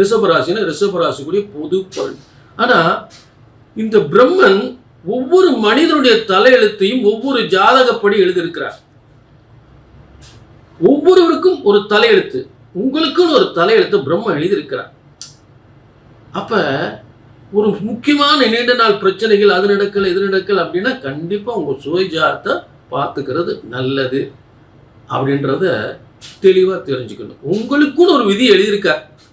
ரிஷபராசினா ரிஷபராசிக்குரிய பொது பலன். ஆனா இந்த பிரம்மன் ஒவ்வொரு மனிதனுடைய தலையெழுத்தையும் ஒவ்வொரு ஜாதகப்படி எழுதியிருக்கிறார். ஒவ்வொருவருக்கும் ஒரு தலையெழுத்து உங்களுக்குன்னு ஒரு தலையெழுத்து பிரம்ம எழுதியிருக்கிறார். அப்ப ஒரு முக்கியமான நீண்ட நாள் பிரச்சனைகள் அது நடக்கல இது நடக்கல அப்படின்னா கண்டிப்பா உங்க சுயஜாரத்தை பார்த்துக்கிறது நல்லது அப்படின்றத தெளிவா தெரிஞ்சுக்கணும். உங்களுக்குன்னு ஒரு விதி எழுதியிருக்கார்.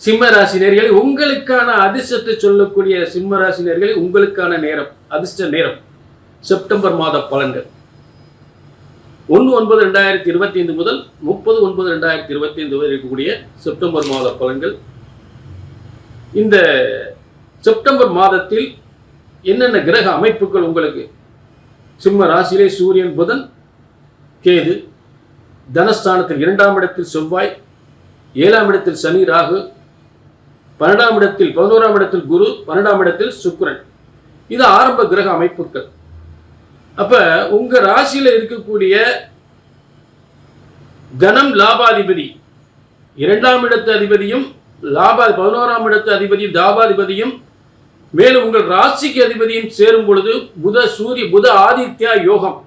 சிம்ம ராசினியர்களை உங்களுக்கான அதிர்ஷ்டத்தை சொல்லக்கூடிய சிம்ம ராசினியர்களை உங்களுக்கான நேரம் அதிர்ஷ்ட நேரம். செப்டம்பர் மாத பலன்கள். ஒன்று ஒன்பது ரெண்டாயிரத்தி இருபத்தி ஐந்து முதல் முப்பது ஒன்பது ரெண்டாயிரத்தி இருபத்தி ஐந்து வரை இருக்கக்கூடிய செப்டம்பர் மாத பலன்கள். இந்த செப்டம்பர் மாதத்தில் என்னென்ன கிரக அமைப்புகள் உங்களுக்கு? சிம்ம ராசியிலே சூரியன் புதன் கேது தனஸ்தானத்தில் இரண்டாம் இடத்தில் செவ்வாய் ஏழாம் இடத்தில் சனி ராகு பன்னெண்டாம் இடத்தில் பதினோராம் இடத்தில் குரு பன்னெண்டாம் இடத்தில் சுக்கரன். இது ஆரம்ப கிரக அமைப்புகள். அப்ப உங்க ராசியில இருக்கக்கூடிய தனம் லாபாதிபதி இரண்டாம் இடத்து அதிபதியும் லாபா பதினோராம் இடத்து அதிபதியும் லாபாதிபதியும் மேலும் உங்கள் ராசிக்கு அதிபதியும் சேரும் பொழுது புத சூரிய புத ஆதித்யா யோகம்.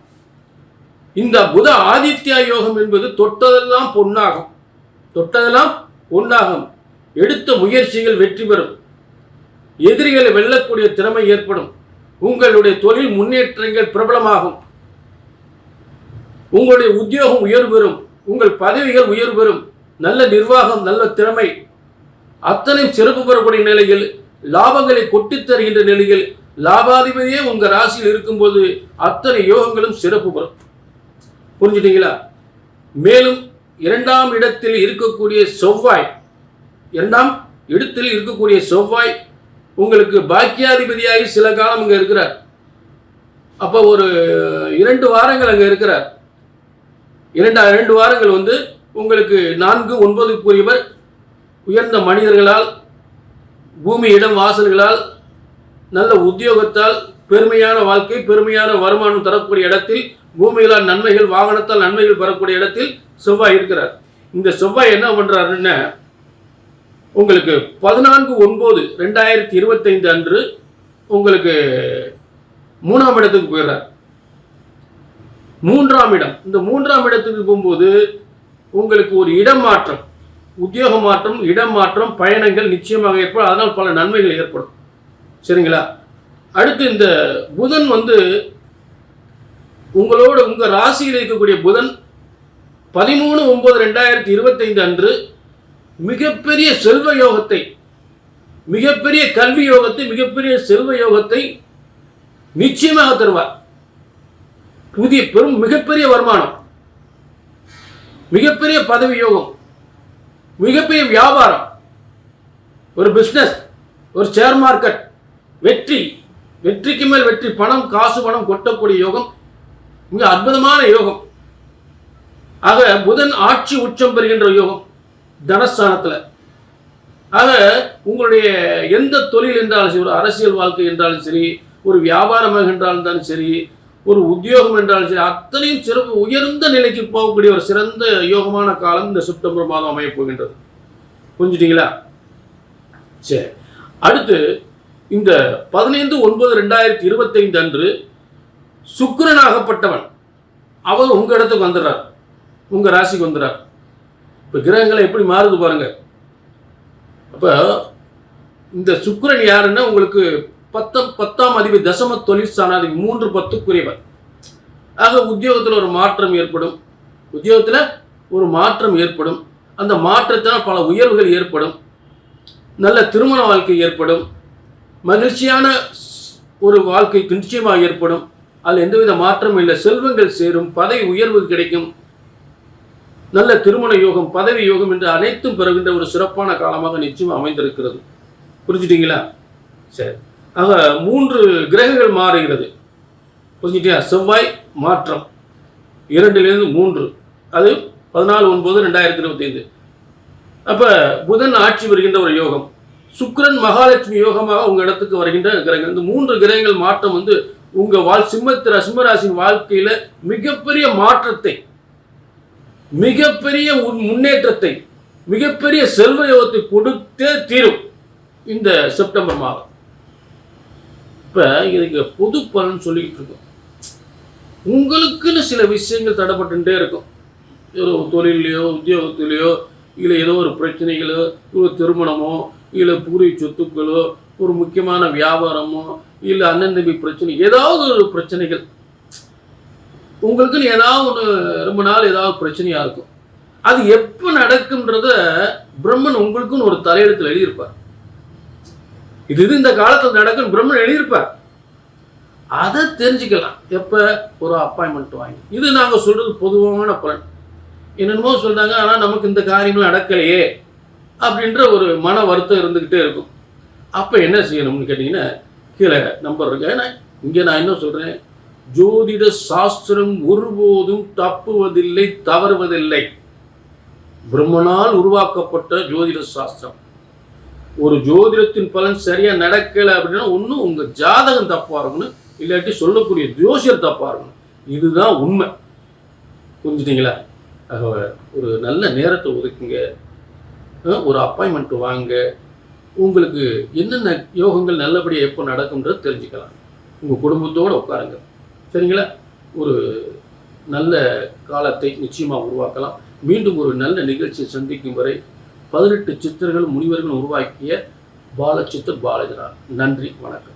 இந்த புத ஆதித்யா யோகம் என்பது தொட்டதெல்லாம் பொன்னாகும். தொட்டதெல்லாம் பொன்னாகும். எடுத்த முயற்சிகள் வெற்றி பெறும். எதிரிகளை வெல்லக்கூடிய திறமை ஏற்படும். உங்களுடைய தொழில் முன்னேற்றங்கள் பிரபலமாகும். உங்களுடைய உத்தியோகம் உயர்வு பெறும். உங்கள் பதவிகள் உயர்வு பெறும். நல்ல நிர்வாகம் நல்ல திறமை. அத்தனை சிறப்பு பெறக்கூடிய நிலையில் லாபங்களை கொட்டித் தருகின்ற நிலையில் லாபாதிபதியே உங்க ராசியில் இருக்கும்போது அத்தனை யோகங்களும் சிறப்பு பெறும். புரிஞ்சுட்டீங்களா? மேலும் இரண்டாம் இடத்தில் இருக்கக்கூடிய செவ்வாய் இரண்டாம் இடத்தில் இருக்கக்கூடிய செவ்வாய் உங்களுக்கு பாக்கியாதிபதியாகி சில காலம் இங்கே இருக்கிறார். அப்போ ஒரு இரண்டு வாரங்கள் அங்கே இருக்கிறார். இரண்டா இரண்டு வாரங்கள் வந்து உங்களுக்கு நான்கு ஒன்பதுக்குரியவர் உயர்ந்த மனிதர்களால் பூமி இடம் வாசல்களால் நல்ல உத்தியோகத்தால் பெருமையான வாழ்க்கை பெருமையான வருமானம் தரக்கூடிய இடத்தில் பூமியிலால் நன்மைகள் வாகனத்தால் நன்மைகள் பெறக்கூடிய இடத்தில் செவ்வாய் இருக்கிறார். இந்த செவ்வாய் என்ன பண்ணுறாருன்னு உங்களுக்கு பதினான்கு ஒன்பது ரெண்டாயிரத்தி இருபத்தைந்து அன்று உங்களுக்கு மூணாம் இடத்துக்கு போயிடுறார். மூன்றாம் இடம். இந்த மூன்றாம் இடத்துக்கு போகும்போது உங்களுக்கு ஒரு இடம் மாற்றம் உத்தியோக மாற்றம் இடம் மாற்றம் பயணங்கள் நிச்சயமாக ஏற்படும். அதனால் பல நன்மைகள் ஏற்படும். சரிங்களா? அடுத்து இந்த புதன் வந்து உங்களோட உங்கள் ராசியில் இருக்கக்கூடிய புதன் பதிமூணு ஒன்பது ரெண்டாயிரத்தி இருபத்தைந்து அன்று மிகப்பெரிய செல்வ யோகத்தை மிகப்பெரிய கல்வி யோகத்தை மிகப்பெரிய செல்வ யோகத்தை நிச்சயமாக தருவார். புதிய பெரும் மிகப்பெரிய வருமானம் மிகப்பெரிய பதவி யோகம் மிகப்பெரிய வியாபாரம் ஒரு பிஸ்னஸ் ஒரு ஷேர் மார்க்கெட் வெற்றி வெற்றிக்கு மேல் வெற்றி பணம் காசு பணம் கொட்டக்கூடிய யோகம் மிக அற்புதமான யோகம். ஆக புதன் ஆட்சி உச்சம் பெறுகின்ற யோகம். தனஸ்தானத்தில். ஆக உங்களுடைய எந்த தொழில் என்றாலும் சரி ஒரு அரசியல் வாழ்க்கை என்றாலும் சரி ஒரு வியாபாரமாக என்றாலும் சரி ஒரு உத்தியோகம் என்றாலும் சரி அத்தனையும் சிறப்பு உயர்ந்த நிலைக்கு போகக்கூடிய ஒரு சிறந்த யோகமான காலம் இந்த செப்டம்பர் மாதம் அமையப் போகின்றது. புரிஞ்சுட்டீங்களா? சரி. அடுத்து இந்த பதினைந்து ஒன்பது ரெண்டாயிரத்தி இருபத்தைந்து அன்று சுக்கரனாகப்பட்டவன் அவர் உங்கள் இடத்துக்கு வந்துடுறார். உங்கள் ராசிக்கு வந்துடுறார். இப்போ கிரகங்களை எப்படி மாறுது பாருங்கள் அப்போ இந்த சுக்கிரன் யாருன்னா உங்களுக்கு பத்தாம் பத்தாம் அதிபதி தசம தொழில் ஸ்தானாதிபதி மூன்று பத்துக்குரியவர். ஆக உத்தியோகத்தில் ஒரு மாற்றம் ஏற்படும். உத்தியோகத்தில் ஒரு மாற்றம் ஏற்படும். அந்த மாற்றத்தினால் பல உயர்வுகள் ஏற்படும். நல்ல திருமண வாழ்க்கை ஏற்படும். மகிழ்ச்சியான ஒரு வாழ்க்கை நிச்சயமாக ஏற்படும். அதில் எந்தவித மாற்றமும் இல்லை. செல்வங்கள் சேரும். பதவி உயர்வு கிடைக்கும். நல்ல திருமண யோகம் பதவி யோகம் என்று அனைத்தும் பெறுகின்ற ஒரு சிறப்பான காலமாக நிச்சயம் அமைந்திருக்கிறது. புரிஞ்சுட்டீங்களா? சரி. ஆக மூன்று கிரகங்கள் மாறுகிறது. புரிஞ்சுட்டியா செவ்வாய் மாற்றம். இரண்டிலிருந்து மூன்று. அது பதினாலு ஒன்பது ரெண்டாயிரத்தி இருபத்தைந்து. அப்போ புதன் ஆட்சி வருகின்ற ஒரு யோகம். சுக்கரன் மகாலட்சுமி யோகமாக உங்கள் இடத்துக்கு வருகின்ற கிரகங்கள். இந்த மூன்று கிரகங்கள் மாற்றம் வந்து உங்கள் வாழ் சிம்மத்திர சிம்மராசின் வாழ்க்கையில் மிகப்பெரிய மாற்றத்தை மிகப்பெரிய முன்னேற்றத்தை மிகப்பெரிய செல்வ யோகத்தை கொடுத்தே தீரும் இந்த செப்டம்பர் மாதம். இப்ப இதுக்கு பொது பலன் சொல்லிக்கிட்டு இருக்கோம். உங்களுக்குன்னு சில விஷயங்கள் தடைப்பட்டுட்டே இருக்கும். ஒரு தொழிலையோ உத்தியோகத்திலேயோ இல்லை ஏதோ ஒரு பிரச்சனைகளோ ஒரு திருமணமோ இல்லை பூரி சொத்துக்களோ ஒரு முக்கியமான வியாபாரமோ இல்லை அண்ணன் தம்பி பிரச்சனை ஏதாவது ஒரு பிரச்சனைகள் உங்களுக்குன்னு ஏதாவது ஒன்று ரொம்ப நாள் ஏதாவது பிரச்சனையாக இருக்கும். அது எப்போ நடக்கும்ன்றத பிரம்மன் உங்களுக்குன்னு ஒரு தலையெழுத்தில் எழுதியிருப்பார். இது இது இந்த காலத்தில் நடக்கும் பிரம்மன் எழுதியிருப்பார். அதை தெரிஞ்சுக்கலாம். எப்போ? ஒரு அப்பாயின்மெண்ட் வாங்கி. இது நாங்கள் சொல்கிறது பொதுவான பலன். என்னென்னமோ சொல்கிறாங்க ஆனால் நமக்கு இந்த காரியங்கள் நடக்கலையே அப்படின்ற ஒரு மன வருத்தம் இருந்துக்கிட்டே இருக்கும். அப்போ என்ன செய்யணும்னு கேட்டிங்கன்னா கீழே நம்பர் இருக்கு. ஏன்னா இங்கே நான் என்ன சொல்கிறேன் ஜோதிட சாஸ்திரம் ஒருபோதும் தப்புவதில்லை தவறுவதில்லை. பிரம்மனால் உருவாக்கப்பட்ட ஜோதிட சாஸ்திரம். ஒரு ஜோதிடத்தின் பலன் சரியா நடக்கலை அப்படின்னா ஒன்றும் உங்க ஜாதகம் தப்பா இருக்கணும் இல்லாட்டி சொல்லக்கூடிய ஜோசியர் தப்பா இருக்கணும் இதுதான் உண்மை. புரிஞ்சுட்டீங்களா? ஒரு நல்ல நேரத்தை ஒதுக்குங்க. ஒரு அப்பாயின்மெண்ட் வாங்க. உங்களுக்கு என்னென்ன யோகங்கள் நல்லபடியாக எப்போ நடக்கும்ன்றது தெரிஞ்சுக்கலாம். உங்கள் குடும்பத்தோடு உட்காருங்க. சரிங்களா? ஒரு நல்ல காலத்தை நிச்சயமாக உருவாக்கலாம். மீண்டும் ஒரு நல்ல நிகழ்ச்சியை சந்திக்கும் வரை பதினெட்டு சித்தர்கள் முனிவர்கள் உருவாக்கிய பாலச்சித்தர் பாலஜனார் நன்றி வணக்கம்.